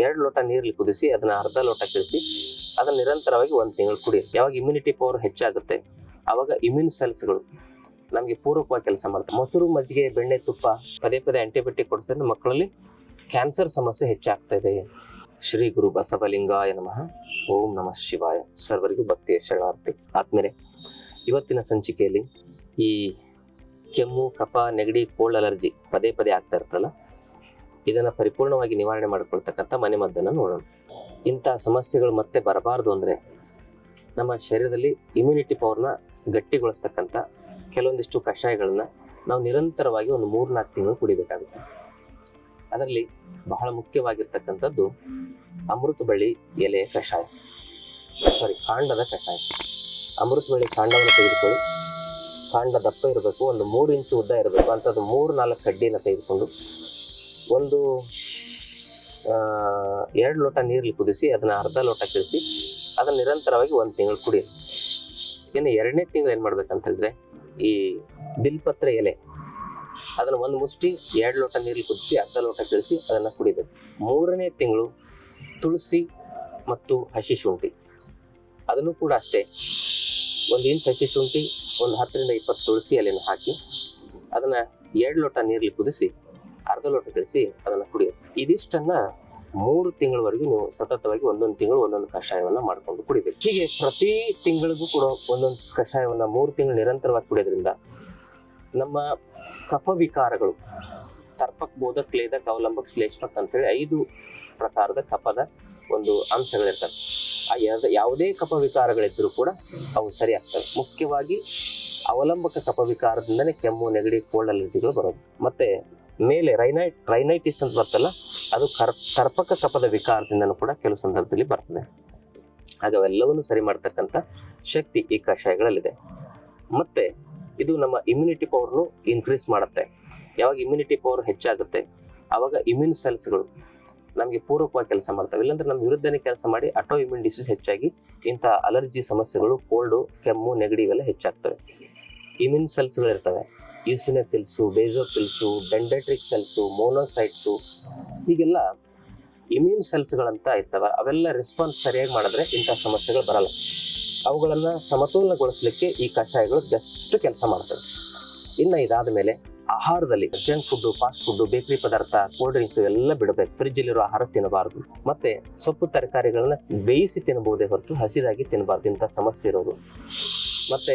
ಎರಡು ಲೋಟ ನೀರಲ್ಲಿ ಕುದಿಸಿ ಅದನ್ನ ಅರ್ಧ ಲೋಟ ಕಿಳಿಸಿ ಅದನ್ನ ನಿರಂತರವಾಗಿ ಒಂದು ತಿಂಗಳು ಕುಡಿ ಯಾವಾಗ ಇಮ್ಯುನಿಟಿ ಪವರ್ ಹೆಚ್ಚಾಗುತ್ತೆ, ಅವಾಗ ಇಮ್ಯೂನ್ ಸೆಲ್ಸ್ಗಳು ನಮಗೆ ಪೂರಕವಾಗಿ ಕೆಲಸ ಮಾಡುತ್ತೆ ಮೊಸರು, ಮಜ್ಜಿಗೆ, ಬೆಣ್ಣೆ, ತುಪ್ಪ, ಪದೇ ಪದೇ ಆಂಟಿಬಯೋಟಿಕ್ ಕೊಡಿಸಿದ್ರೆ ಮಕ್ಕಳಲ್ಲಿ ಕ್ಯಾನ್ಸರ್ ಸಮಸ್ಯೆ ಹೆಚ್ಚಾಗ್ತಾ ಇದೆ. ಶ್ರೀ ಗುರು ಬಸವಲಿಂಗಾಯ ನಮಃ. ಓಂ ನಮಃ ಶಿವಾಯ. ಸರ್ವರಿಗೂ ಭಕ್ತಿಯ ಶರಣಾರ್ಥಿ. ಆದ್ಮೇಲೆ ಇವತ್ತಿನ ಸಂಚಿಕೆಯಲ್ಲಿ ಈ ಕೆಮ್ಮು, ಕಫ, ನೆಗಡಿ ಕೋಲ್ಡ್ ಅಲರ್ಜಿ ಪದೇ ಪದೇ ಆಗ್ತಾ ಇರ್ತಲ್ಲ ಇದನ್ನ ಪರಿಪೂರ್ಣವಾಗಿ ನಿವಾರಣೆ ಮಾಡಿಕೊಳ್ತಕ್ಕಂಥ ಮನೆಮದ್ದನ್ನು ನೋಡೋಣ. ಇಂಥ ಸಮಸ್ಯೆಗಳು ಮತ್ತೆ ಬರಬಾರ್ದು ಅಂದ್ರೆ ನಮ್ಮ ಶರೀರದಲ್ಲಿ ಇಮ್ಯುನಿಟಿ ಪವರ್ನ ಗಟ್ಟಿಗೊಳಿಸ್ತಕ್ಕಂಥ ಕೆಲವೊಂದಿಷ್ಟು ಕಷಾಯಗಳನ್ನು ನಾವು ನಿರಂತರವಾಗಿ ಒಂದು ಮೂರು ನಾಲ್ಕು ತಿಂಗಳು ಕುಡಿಬೇಕಾಗುತ್ತೆ. ಅದರಲ್ಲಿ ಬಹಳ ಮುಖ್ಯವಾಗಿರ್ತಕ್ಕಂಥದ್ದು ಅಮೃತ ಬಳ್ಳಿ ಎಲೆಯ ಕಷಾಯ. ಸಾರಿ ಕಾಂಡದ ಕಷಾಯ. ಅಮೃತ ಬಳ್ಳಿ ಕಾಂಡವನ್ನು ತೆಗೆದುಕೊಳ್ಳಿ. ಕಾಂಡ ದಪ್ಪ ಇರಬೇಕು, ಒಂದು ಮೂರು ಇಂಚು ಉದ್ದ ಇರಬೇಕು, ಅಂಥದ್ದು ಮೂರು ನಾಲ್ಕು ಕಡ್ಡಿನ ತೆಗೆದುಕೊಂಡು ಒಂದು ಎರಡು ಲೋಟ ನೀರಲ್ಲಿ ಕುದಿಸಿ ಅದನ್ನು ಅರ್ಧ ಲೋಟ ಕಳಿಸಿ ಅದನ್ನು ನಿರಂತರವಾಗಿ ಒಂದು ತಿಂಗಳು ಕುಡಿಯಿರಿ ಇನ್ನು ಎರಡನೇ ತಿಂಗಳು ಏನು ಮಾಡ್ಬೇಕಂತ ಹೇಳಿದ್ರೆ ಈ ಬಿಲ್ಪತ್ರ ಎಲೆ, ಅದನ್ನು ಒಂದು ಮುಷ್ಟಿ ಎರಡು ಲೋಟ ನೀರಲ್ಲಿ ಕುದಿಸಿ ಅರ್ಧ ಲೋಟ ಕಳಿಸಿ ಅದನ್ನು ಕುಡಿಬೇಕು. ಮೂರನೇ ತಿಂಗಳು ತುಳಸಿ ಮತ್ತು ಹಸಿ ಶುಂಠಿ, ಅದನ್ನು ಕೂಡ ಅಷ್ಟೇ. ಒಂದು ಇಂಚ್ ಹಸಿ ಶುಂಠಿ, ಒಂದು ಹತ್ತರಿಂದ ಇಪ್ಪತ್ತು ತುಳಸಿ ಎಲೆಯನ್ನು ಹಾಕಿ ಅದನ್ನು ಎರಡು ಲೋಟ ನೀರಲ್ಲಿ ಕುದಿಸಿ ಅರ್ಧ ಲೋಟ ತಿಳಿಸಿ ಅದನ್ನ ಕುಡಿಯೋದು. ಇದಿಷ್ಟನ್ನ ಮೂರು ತಿಂಗಳವರೆಗೂ ನೀವು ಸತತವಾಗಿ ಒಂದೊಂದು ತಿಂಗಳು ಒಂದೊಂದು ಕಷಾಯವನ್ನ ಮಾಡ್ಕೊಂಡು ಕುಡಿಬೇಕು. ಹೀಗೆ ಪ್ರತಿ ತಿಂಗಳಿಗೂ ಕೂಡ ಒಂದೊಂದು ಕಷಾಯವನ್ನ ಮೂರು ತಿಂಗಳು ನಿರಂತರವಾಗಿ ಕುಡಿಯೋದ್ರಿಂದ ನಮ್ಮ ಕಫ ವಿಕಾರಗಳು ತರ್ಪಕ್ ಬೋಧಕ್ ಲೇದಕ್ ಅವಲಂಬಕ್ ಶ್ಲೇಷ್ಮಕ್ ಅಂತೇಳಿ ಐದು ಪ್ರಕಾರದ ಕಪದ ಒಂದು ಅಂಶಗಳಿರ್ತವೆ. ಆ ಯಾವುದೇ ಕಪ ವಿಕಾರಗಳಿದ್ದರೂ ಕೂಡ ಅವು ಸರಿ ಆಗ್ತವೆ. ಮುಖ್ಯವಾಗಿ ಅವಲಂಬಕ ಕಪ ವಿಕಾರದಿಂದನೇ ಕೆಮ್ಮು, ನೆಗಡಿ ಅಲರ್ಜಿಗಳು ಬರೋದು. ಮತ್ತೆ ಮೇಲೆ ರೈನೈಟ್ ರೈನೈಟಿಸ್ ಅಂತ ಬರ್ತಲ್ಲ, ಅದು ಕರ್ ಕರ್ಪಕ ಕಪದ ವಿಕಾರದಿಂದನೂ ಕೂಡ ಕೆಲವು ಸಂದರ್ಭದಲ್ಲಿ ಬರ್ತದೆ. ಹಾಗೆ ಅವೆಲ್ಲವನ್ನು ಸರಿ ಮಾಡ್ತಕ್ಕಂಥ ಶಕ್ತಿ ಈ ಕಷಾಯಗಳಲ್ಲಿದೆ. ಮತ್ತೆ ಇದು ನಮ್ಮ ಇಮ್ಯುನಿಟಿ ಪವರ್ನು ಇನ್ಕ್ರೀಸ್ ಮಾಡುತ್ತೆ. ಯಾವಾಗ ಇಮ್ಯುನಿಟಿ ಪವರ್ ಹೆಚ್ಚಾಗುತ್ತೆ ಆವಾಗ ಇಮ್ಯೂನ್ ಸೆಲ್ಸ್ಗಳು ನಮಗೆ ಪೂರಕವಾಗಿ ಕೆಲಸ ಮಾಡ್ತವೆ. ಇಲ್ಲಾಂದ್ರೆ ನಮ್ಮ ವಿರುದ್ಧನೇ ಕೆಲಸ ಮಾಡಿ ಅಟೋ ಇಮ್ಯೂನ್ ಡಿಸೀಸ್ ಹೆಚ್ಚಾಗಿ ಇಂಥ ಅಲರ್ಜಿ ಸಮಸ್ಯೆಗಳು ಕೋಲ್ಡು ಕೆಮ್ಮು, ನೆಗಡಿ ಇವೆಲ್ಲ ಹೆಚ್ಚಾಗ್ತವೆ. ಇಮ್ಯೂನ್ ಸೆಲ್ಸ್ಗಳು ಇರ್ತವೆ. ಯೂಸಿನೆಫಿಲ್ಸು ಬೇಸೋಫಿಲ್ಸು ಡೆಂಡೆಟ್ರಿಕ್ ಸೆಲ್ಸು ಮೋನೋಸೈಟ್ಸು ಹೀಗೆಲ್ಲ ಇಮ್ಯೂನ್ ಸೆಲ್ಸ್ಗಳಂತ ಇರ್ತವೆ. ಅವೆಲ್ಲ ರೆಸ್ಪಾನ್ಸ್ ಸರಿಯಾಗಿ ಮಾಡಿದ್ರೆ ಇಂಥ ಸಮಸ್ಯೆಗಳು ಬರಲ್ಲ. ಅವುಗಳನ್ನು ಸಮತೋಲನಗೊಳಿಸಲಿಕ್ಕೆ ಈ ಕಷಾಯಗಳು ಬೆಸ್ಟ್ ಕೆಲಸ ಮಾಡ್ತವೆ. ಇನ್ನು ಇದಾದ ಮೇಲೆ ಆಹಾರದಲ್ಲಿ junk food fast food bakery ಪದಾರ್ಥ ಕೋಲ್ಡ್ ಡ್ರಿಂಕ್ಸ್ ಎಲ್ಲ ಬಿಡಬೇಕು. ಫ್ರಿಜ್ ಅಲ್ಲಿರೋ ಆಹಾರ ತಿನ್ನಬಾರದು. ಮತ್ತೆ ಸೊಪ್ಪು ತರಕಾರಿಗಳನ್ನ ಬೇಯಿಸಿ ತಿನ್ನಬಹುದೇ ಹೊರತು ಹಸಿದಾಗಿ ತಿನ್ನಬಾರ್ದು. ಇಂಥ ಸಮಸ್ಯೆ ಇರೋದು. ಮತ್ತೆ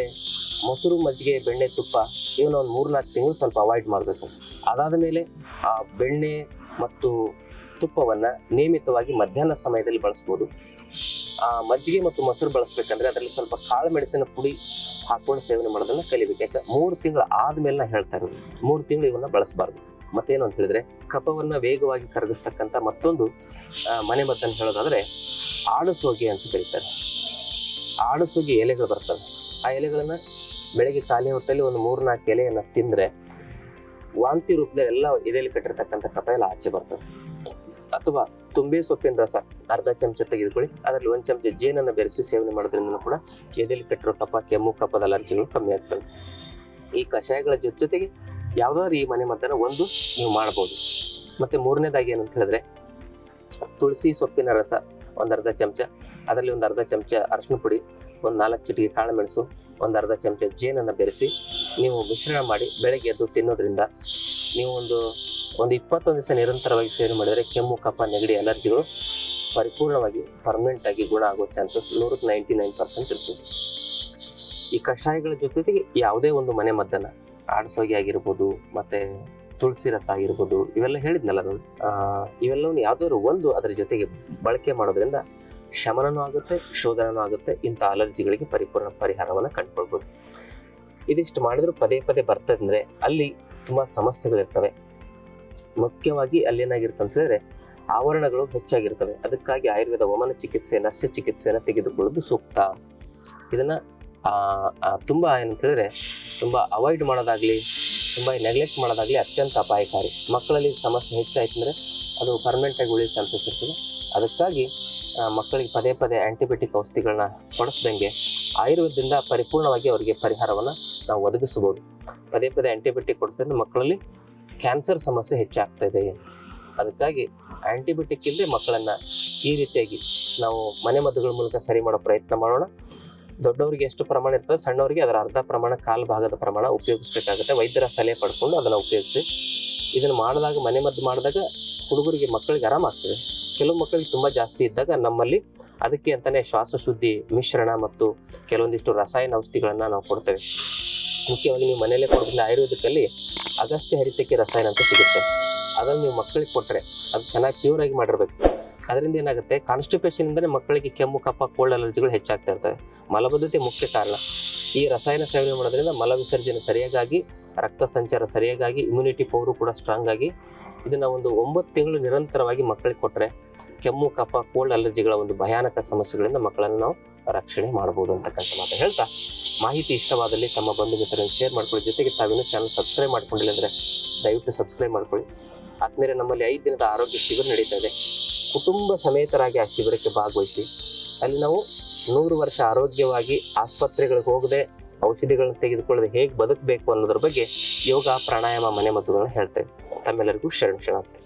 ಮೊಸರು, ಮಜ್ಜಿಗೆ, ಬೆಣ್ಣೆ, ತುಪ್ಪ ಇವನ್ನ ಒಂದು ಮೂರ್ನಾಲ್ಕು ತಿಂಗಳು ಸ್ವಲ್ಪ ಅವಾಯ್ಡ್ ಮಾಡಬೇಕು. ಅದಾದ ಮೇಲೆ ಆ ಬೆಣ್ಣೆ ಮತ್ತು ತುಪ್ಪವನ್ನ ನಿಯಮಿತವಾಗಿ ಮಧ್ಯಾಹ್ನ ಸಮಯದಲ್ಲಿ ಬಳಸ್ಬೋದು. ಆ ಮಜ್ಜಿಗೆ ಮತ್ತು ಮೊಸರು ಬಳಸ್ಬೇಕಂದ್ರೆ ಅದರಲ್ಲಿ ಸ್ವಲ್ಪ ಕಾಳು, ಮೆಣಸಿನ ಪುಡಿ ಹಾಕೊಂಡು ಸೇವನೆ ಮಾಡೋದನ್ನ ಕಲಿಬೇಕು. ಯಾಕೆ ಮೂರು ತಿಂಗಳು ಆದ್ಮೇಲೆ ನಾ ಹೇಳ್ತಾ ಇರೋದು. ಮೂರು ತಿಂಗಳು ಇವನ್ನ ಬಳಸಬಾರ್ದು. ಮತ್ತೇನು ಅಂತ ಹೇಳಿದ್ರೆ ಕಫವನ್ನ ವೇಗವಾಗಿ ಕರಗಿಸ್ತಕ್ಕಂಥ ಮತ್ತೊಂದು ಮನೆ ಮದ್ದನ್ನು ಹೇಳೋದಾದ್ರೆ ಆಡಸೋಗೆ ಅಂತ ಕರೀತಾರೆ. ಆಡಸೋಗೆ ಎಲೆಗಳು ಬರ್ತವೆ. ಆ ಎಲೆಗಳನ್ನ ಬೆಳಗ್ಗೆ ಖಾಲಿ ಹೊತ್ತಲ್ಲಿ ಒಂದು ಮೂರು ನಾಲ್ಕು ಎಲೆಯನ್ನ ತಿಂದ್ರೆ ವಾಂತಿ ರೂಪದಲ್ಲಿ ಎಲ್ಲ ಎಲೆಯಲ್ಲಿ ಕಟ್ಟಿರ್ತಕ್ಕಂಥ ಕಫ ಎಲ್ಲ ಆಚೆ ಬರ್ತದೆ. ಅಥವಾ ತುಂಬೆ ಸೊಪ್ಪಿನ ರಸ ಅರ್ಧ ಚಮಚ ತೆಗೆದುಕೊಳ್ಳಿ. ಅದರಲ್ಲಿ ಒಂದು ಚಮಚ ಜೇನನ್ನು ಬೆರೆಸಿ ಸೇವನೆ ಮಾಡೋದ್ರಿಂದ ಕೂಡ ಎದೆಯಲ್ಲಿ ಕಟ್ಟಿರೋ ಕಫ, ಕೆಮ್ಮು, ಕಫದ ಅಲರ್ಜಿಗಳು ಕಮ್ಮಿ ಆಗ್ತವೆ. ಈ ಕಷಾಯಗಳ ಜೊತೆ ಜೊತೆಗೆ ಯಾವ್ದಾದ್ರು ಈ ಮನೆ ಮದ್ದನ್ನು ಒಂದು ನೀವು ಮಾಡ್ಬೋದು. ಮತ್ತೆ ಮೂರನೇದಾಗಿ ಏನಂತ ಹೇಳಿದ್ರೆ, ತುಳಸಿ ಸೊಪ್ಪಿನ ರಸ ಒಂದು ಅರ್ಧ ಚಮಚ, ಅದರಲ್ಲಿ ಒಂದು ಅರ್ಧ ಚಮಚ ಅರಶಿನ ಪುಡಿ, ಒಂದು ನಾಲ್ಕು ಚಿಟಿಕೆ ಕಾಳು ಮೆಣಸು ಒಂದು ಅರ್ಧ ಚಮಚ ಜೇನನ್ನು ಬೆರೆಸಿ ನೀವು ಮಿಶ್ರಣ ಮಾಡಿ ಬೆಳಗ್ಗೆ ಎದ್ದು ತಿನ್ನೋದ್ರಿಂದ ನೀವು ಒಂದು ಒಂದು ಇಪ್ಪತ್ತೊಂದು ದಿವಸ ನಿರಂತರವಾಗಿ ಸೇವನೆ ಮಾಡಿದರೆ ಕೆಮ್ಮು, ಕಫ, ನೆಗಡಿ, ಅಲರ್ಜಿಗಳು ಪರಿಪೂರ್ಣವಾಗಿ ಪರ್ಮನೆಂಟ್ ಆಗಿ ಗುಣ ಆಗೋ ಚಾನ್ಸಸ್ ನೂರಕ್ಕೆ ನೈಂಟಿ ನೈನ್ ಪರ್ಸೆಂಟ್ ಇರ್ತದೆ. ಈ ಕಷಾಯಗಳ ಜೊತೆಗೆ ಯಾವುದೇ ಒಂದು ಮನೆ ಮದ್ದನ್ನ, ಆಡಸೋಗಿ ಆಗಿರ್ಬೋದು, ಮತ್ತೆ ತುಳಸಿ ರಸ ಆಗಿರ್ಬೋದು, ಇವೆಲ್ಲ ಹೇಳಿದ್ನಲ್ಲ ನಾನು ಇವೆಲ್ಲವನ್ನು ಯಾವುದಾದ್ರು ಒಂದು ಅದರ ಜೊತೆಗೆ ಬಳಕೆ ಮಾಡೋದ್ರಿಂದ ಶಮನನೂ ಆಗುತ್ತೆ, ಶೋಧನನೂ ಆಗುತ್ತೆ, ಇಂಥ ಅಲರ್ಜಿಗಳಿಗೆ ಪರಿಪೂರ್ಣ ಪರಿಹಾರವನ್ನು ಕಂಡುಕೊಳ್ಬೋದು. ಇದಿಷ್ಟು ಮಾಡಿದ್ರು ಪದೇ ಪದೇ ಬರ್ತದಂದ್ರೆ ಅಲ್ಲಿ ತುಂಬಾ ಸಮಸ್ಯೆಗಳಿರ್ತವೆ. ಮುಖ್ಯವಾಗಿ ಅಲ್ಲಿ ಏನಾಗಿರುತ್ತೆ ಅಂತ ಹೇಳಿದ್ರೆ ಆವರಣಗಳು ಹೆಚ್ಚಾಗಿರ್ತವೆ. ಅದಕ್ಕಾಗಿ ಆಯುರ್ವೇದ ವಮನ ಚಿಕಿತ್ಸೆ ನಸ್ಯ ಚಿಕಿತ್ಸೆಯನ್ನು ತೆಗೆದುಕೊಳ್ಳೋದು ಸೂಕ್ತ. ಇದನ್ನ ತುಂಬಾ ಏನಂತ ಹೇಳಿದ್ರೆ ತುಂಬಾ ಅವಾಯ್ಡ್ ಮಾಡೋದಾಗ್ಲಿ, ತುಂಬಾ ನೆಗ್ಲೆಕ್ಟ್ ಮಾಡೋದಾಗ್ಲಿ ಅತ್ಯಂತ ಅಪಾಯಕಾರಿ. ಮಕ್ಕಳಲ್ಲಿ ಸಮಸ್ಯೆ ಹೆಚ್ಚಾಯ್ತು ಅಂದ್ರೆ ಅದು ಪರ್ಮನೆಂಟ್ ಆಗಿ ಉಳಿಯೋ ಚಾನ್ಸಸ್ ಇರ್ತದೆ. ಅದಕ್ಕಾಗಿ ಮಕ್ಕಳಿಗೆ ಪದೇ ಪದೇ ಆಂಟಿಬಯೋಟಿಕ್ ಔಷಧಿಗಳನ್ನ ಕೊಡಿಸ್ದಂಗೆ ಆಯುರ್ವೇದದಿಂದ ಪರಿಪೂರ್ಣವಾಗಿ ಅವರಿಗೆ ಪರಿಹಾರವನ್ನು ನಾವು ಒದಗಿಸ್ಬೋದು ಪದೇ ಪದೇ ಆಂಟಿಬಯೋಟಿಕ್ ಕೊಡಿಸಿದ್ರೆ ಮಕ್ಕಳಲ್ಲಿ ಕ್ಯಾನ್ಸರ್ ಸಮಸ್ಯೆ ಹೆಚ್ಚಾಗ್ತಾ ಇದೆ. ಅದಕ್ಕಾಗಿ ಆಂಟಿಬಯೋಟಿಕ್ ಇಲ್ಲದೆ ಮಕ್ಕಳನ್ನು ಈ ರೀತಿಯಾಗಿ ನಾವು ಮನೆ ಮದ್ದುಗಳ ಮೂಲಕ ಸರಿ ಮಾಡೋ ಪ್ರಯತ್ನ ಮಾಡೋಣ. ದೊಡ್ಡವರಿಗೆ ಎಷ್ಟು ಪ್ರಮಾಣ ಇರ್ತದೆ ಸಣ್ಣವರಿಗೆ ಅದರ ಅರ್ಧ ಪ್ರಮಾಣ, ಕಾಲು ಭಾಗದ ಪ್ರಮಾಣ ಉಪಯೋಗಿಸ್ಬೇಕಾಗುತ್ತೆ. ವೈದ್ಯರ ಸಲಹೆ ಪಡ್ಕೊಂಡು ಅದನ್ನು ಉಪಯೋಗಿಸಿ ಇದನ್ನ ಮಾಡಿದಾಗ, ಮನೆ ಮದ್ದು ಮಾಡಿದಾಗ ಹುಡುಗರಿಗೆ ಮಕ್ಕಳಿಗೆ ಆರಾಮಾಗ್ತದೆ ಕೆಲವು ಮಕ್ಕಳಿಗೆ ತುಂಬ ಜಾಸ್ತಿ ಇದ್ದಾಗ ನಮ್ಮಲ್ಲಿ ಅದಕ್ಕೆ ಅಂತಲೇ ಶ್ವಾಸ ಶುದ್ಧಿ ಮಿಶ್ರಣ ಮತ್ತು ಕೆಲವೊಂದಿಷ್ಟು ರಸಾಯನ ಔಷಧಿಗಳನ್ನು ನಾವು ಕೊಡ್ತೇವೆ. ಮುಖ್ಯವಾಗಿ ನೀವು ಮನೆಯಲ್ಲೇ ಕೊಡೋದ್ರಿಂದ ಆಯುರ್ವೇದಕ್ಕಲ್ಲಿ ಅಗಸ್ತ್ಯ ಹರಿತಕ್ಕೆ ರಸಾಯನ ಅಂತ ಸಿಗುತ್ತೆ. ಅದನ್ನು ನೀವು ಮಕ್ಕಳಿಗೆ ಕೊಟ್ಟರೆ ಅದು ಚೆನ್ನಾಗಿ ಪ್ಯೂರ್ ಆಗಿ ಮಾಡಿರ್ಬೇಕು. ಅದರಿಂದ ಏನಾಗುತ್ತೆ ಕಾನ್ಸ್ಟಿಪೇಷನಿಂದಲೇ ಮಕ್ಕಳಿಗೆ ಕೆಮ್ಮು ಕಪ್ಪ ಕೋಲ್ಡ್ ಅಲರ್ಜಿಗಳು ಹೆಚ್ಚಾಗ್ತಾ ಇರ್ತವೆ. ಮಲಬದ್ಧತೆ ಮುಖ್ಯ ಕಾರಣ. ಈ ರಸಾಯನ ಸೇವನೆ ಮಾಡೋದ್ರಿಂದ ಮಲ ವಿಸರ್ಜನೆ ಸರಿಯಾಗಿ, ರಕ್ತ ಸಂಚಾರ ಸರಿಯಾಗಿ ಇಮ್ಯುನಿಟಿ ಪವರು ಕೂಡ ಸ್ಟ್ರಾಂಗ್ ಆಗಿ, ಇದನ್ನ ಒಂದು ಒಂಬತ್ತು ತಿಂಗಳು ನಿರಂತರವಾಗಿ ಮಕ್ಕಳಿಗೆ ಕೊಟ್ಟರೆ ಕೆಮ್ಮು, ಕಫ ಕೋಲ್ಡ್ ಅಲರ್ಜಿಗಳ ಒಂದು ಭಯಾನಕ ಸಮಸ್ಯೆಗಳಿಂದ ಮಕ್ಕಳನ್ನು ನಾವು ರಕ್ಷಣೆ ಮಾಡಬಹುದು ಅಂತಕ್ಕಂಥ ಮಾತು ಹೇಳ್ತಾ, ಮಾಹಿತಿ ಇಷ್ಟವಾದಲ್ಲಿ ತಮ್ಮ ಬಂಧು ಮಿತ್ರರನ್ನು ಶೇರ್ ಮಾಡ್ಕೊಳ್ಳಿ. ಜೊತೆಗೆ ತಾವಿನ ಚಾನಲ್ ಸಬ್ಸ್ಕ್ರೈಬ್ ಮಾಡ್ಕೊಂಡಿಲ್ಲ ಅಂದರೆ ದಯವಿಟ್ಟು ಸಬ್ಸ್ಕ್ರೈಬ್ ಮಾಡ್ಕೊಳ್ಳಿ. ಆದ್ಮೇಲೆ ನಮ್ಮಲ್ಲಿ ಐದು ದಿನದ ಆರೋಗ್ಯ ಶಿಬಿರ ನಡೀತಾ ಇದೆ. ಕುಟುಂಬ ಸಮೇತರಾಗಿ ಆ ಶಿಬಿರಕ್ಕೆ ಭಾಗವಹಿಸಿ, ಅಲ್ಲಿ ನಾವು ನೂರು ವರ್ಷ ಆರೋಗ್ಯವಾಗಿ ಆಸ್ಪತ್ರೆಗಳಿಗೆ ಹೋಗದೆ ಔಷಧಿಗಳನ್ನು ತೆಗೆದುಕೊಳ್ಳದೆ ಹೇಗೆ ಬದುಕಬೇಕು ಅನ್ನೋದ್ರ ಬಗ್ಗೆ ಯೋಗ, ಪ್ರಾಣಾಯಾಮ, ಮನೆ ಮದ್ದುಗಳನ್ನ ಹೇಳ್ತೇವೆ. ತಮ್ಮೆಲ್ಲರಿಗೂ ಶರಣ ಶರಣಾರ್ಥಿ.